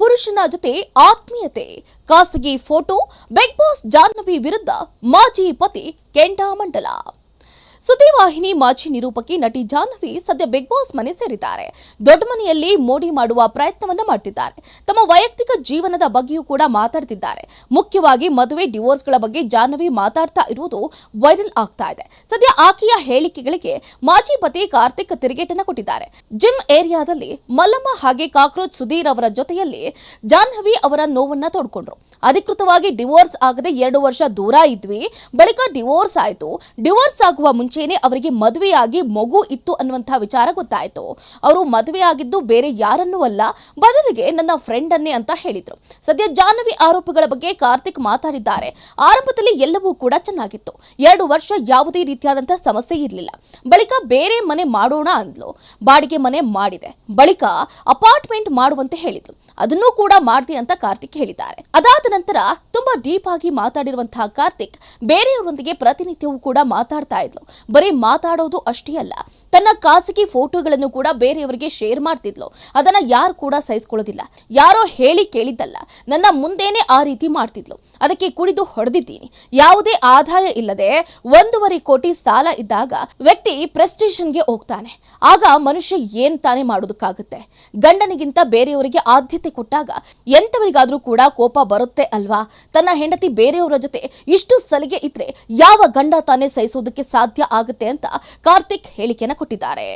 ಪುರುಷನ ಜೊತೆ ಆತ್ಮೀಯತೆ ಖಾಸಗಿ ಫೋಟೋ ಬಿಗ್ ಬಾಸ್ ಜಾಹ್ನವಿ ವಿರುದ್ಧ ಮಾಜಿ ಪತಿ ಕೆಂಡಾಮಂಡಲ. ಸುದ್ದಿವಾಹಿನಿ ಮಾಜಿ ನಿರೂಪಕಿ ನಟಿ ಜಾಹ್ನವಿ ಸದ್ಯ ಬಿಗ್ ಬಾಸ್ ಮನೆ ಸೇರಿದ್ದಾರೆ. ದೊಡ್ಡ ಮನೆಯಲ್ಲಿ ಮೋಡಿ ಮಾಡುವ ಪ್ರಯತ್ನವನ್ನ ಮಾಡ್ತಿದ್ದಾರೆ. ತಮ್ಮ ವೈಯಕ್ತಿಕ ಜೀವನದ ಬಗ್ಗೆಯೂ ಕೂಡ ಮಾತಾಡ್ತಿದ್ದಾರೆ. ಮುಖ್ಯವಾಗಿ ಮದುವೆ ಡಿವೋರ್ಸ್ಗಳ ಬಗ್ಗೆ ಜಾಹ್ನವಿ ಮಾತಾಡ್ತಾ ಇರುವುದು ವೈರಲ್ ಆಗ್ತಾ ಇದೆ. ಸದ್ಯ ಆಕೆಯ ಹೇಳಿಕೆಗಳಿಗೆ ಮಾಜಿ ಪತಿ ಕಾರ್ತಿಕ್ ತಿರುಗೇಟನ್ನ ಕೊಟ್ಟಿದ್ದಾರೆ. ಜಿಮ್ ಏರಿಯಾದಲ್ಲಿ ಮಲ್ಲಮ್ಮ ಹಾಗೆ ಕಾಕ್ರೋಚ್ ಸುಧೀರ್ ಅವರ ಜೊತೆಯಲ್ಲಿ ಜಾಹ್ನವಿ ಅವರ ನೋವನ್ನ ತೋಡ್ಕೊಂಡ್ರು. ಅಧಿಕೃತವಾಗಿ ಡಿವೋರ್ಸ್ ಆಗದೆ ಎರಡು ವರ್ಷ ದೂರ ಇದ್ವಿ. ಬಳಿಕ ಡಿವೋರ್ಸ್ ಆಯಿತು. ಡಿವೋರ್ಸ್ ಆಗುವ ಮುಂಚೆನೆ ಅವರಿಗೆ ಮದುವೆಯಾಗಿ ಮಗು ಇತ್ತು ಅನ್ನುವಂತಹ ವಿಚಾರ ಗೊತ್ತಾಯಿತು. ಅವರು ಮದುವೆಯಾಗಿದ್ದು ಬೇರೆ ಯಾರನ್ನೂ ಅಲ್ಲ, ಬದಲಿಗೆ ನನ್ನ ಫ್ರೆಂಡ್ ಅನ್ನೇ ಅಂತ ಹೇಳಿದ್ರು. ಸದ್ಯ ಜಾಹ್ನವಿ ಆರೋಪಗಳ ಬಗ್ಗೆ ಕಾರ್ತಿಕ್ ಮಾತಾಡಿದ್ದಾರೆ. ಆರಂಭದಲ್ಲಿ ಎಲ್ಲವೂ ಕೂಡ ಚೆನ್ನಾಗಿತ್ತು. ಎರಡು ವರ್ಷ ಯಾವುದೇ ರೀತಿಯಾದಂತಹ ಸಮಸ್ಯೆ ಇರಲಿಲ್ಲ. ಬಳಿಕ ಬೇರೆ ಮನೆ ಮಾಡೋಣ ಅಂದ್ಲು. ಬಾಡಿಗೆ ಮನೆ ಮಾಡಿದೆ. ಬಳಿಕ ಅಪಾರ್ಟ್ಮೆಂಟ್ ಮಾಡುವಂತೆ ಹೇಳಿದ್ಲು ಅದನ್ನೂ ಕೂಡ ಮಾಡಿದೆ ಅಂತ ಕಾರ್ತಿಕ್ ಹೇಳಿದ್ದಾರೆ. ಅದಾದ ನಂತರ ತುಂಬಾ ಡೀಪ್ ಆಗಿ ಮಾತಾಡಿರುವಂತಹ ಕಾರ್ತಿಕ್ ಬೇರೆಯವರೊಂದಿಗೆ ಪ್ರತಿನಿತ್ಯವೂ ಕೂಡ ಮಾತಾಡ್ತಾ ಇದ್ಲು. ಬರೀ ಮಾತಾಡೋದು ಅಷ್ಟೇ ಅಲ್ಲ, ತನ್ನ ಖಾಸಗಿ ಫೋಟೋಗಳನ್ನು ಕೂಡ ಬೇರೆಯವರಿಗೆ ಶೇರ್ ಮಾಡ್ತಿದ್ಲು. ಅದನ್ನ ಯಾರು ಕೂಡ ಸಹಿಸ್ಕೊಳ್ಳೋದಿಲ್ಲ. ಯಾರೋ ಹೇಳಿ ಕೇಳಿದ್ದಲ್ಲ, ನನ್ನ ಮುಂದೇನೆ ಆ ರೀತಿ ಮಾಡ್ತಿದ್ಲು. ಅದಕ್ಕೆ ಕುಡಿದು ಹೊಡೆದಿದ್ದೀನಿ. ಯಾವುದೇ ಆದಾಯ ಇಲ್ಲದೆ ಒಂದೂವರೆ ಕೋಟಿ ಸಾಲ ಇದ್ದಾಗ ವ್ಯಕ್ತಿ ಪ್ರೆಸ್ಟೇಷನ್ಗೆ ಹೋಗ್ತಾನೆ. ಆಗ ಮನುಷ್ಯ ಏನ್ ತಾನೇ ಮಾಡೋದಕ್ಕಾಗುತ್ತೆ? ಗಂಡನಿಗಿಂತ ಬೇರೆಯವರಿಗೆ ಆದ್ಯತೆ ಕೊಟ್ಟಾಗ ಎಂತವರಿಗಾದ್ರೂ ಕೂಡ ಕೋಪ ಬರುತ್ತೆ ಅಲ್ವಾ? ತನ್ನ ಹೆಂಡತಿ ಬೇರೆಯವರ ಜೊತೆ ಇಷ್ಟು ಸಲಿಗೆ ಇದ್ರೆ ಯಾವ ಗಂಡ ತಾನೇ ಸಹಿಸೋದಕ್ಕೆ ಸಾಧ್ಯ ಆಗುತ್ತೆ ಅಂತ ಕಾರ್ತಿಕ್ ಹೇಳಿಕೆಯನ್ನು ಕೊಟ್ಟಿದ್ದಾರೆ.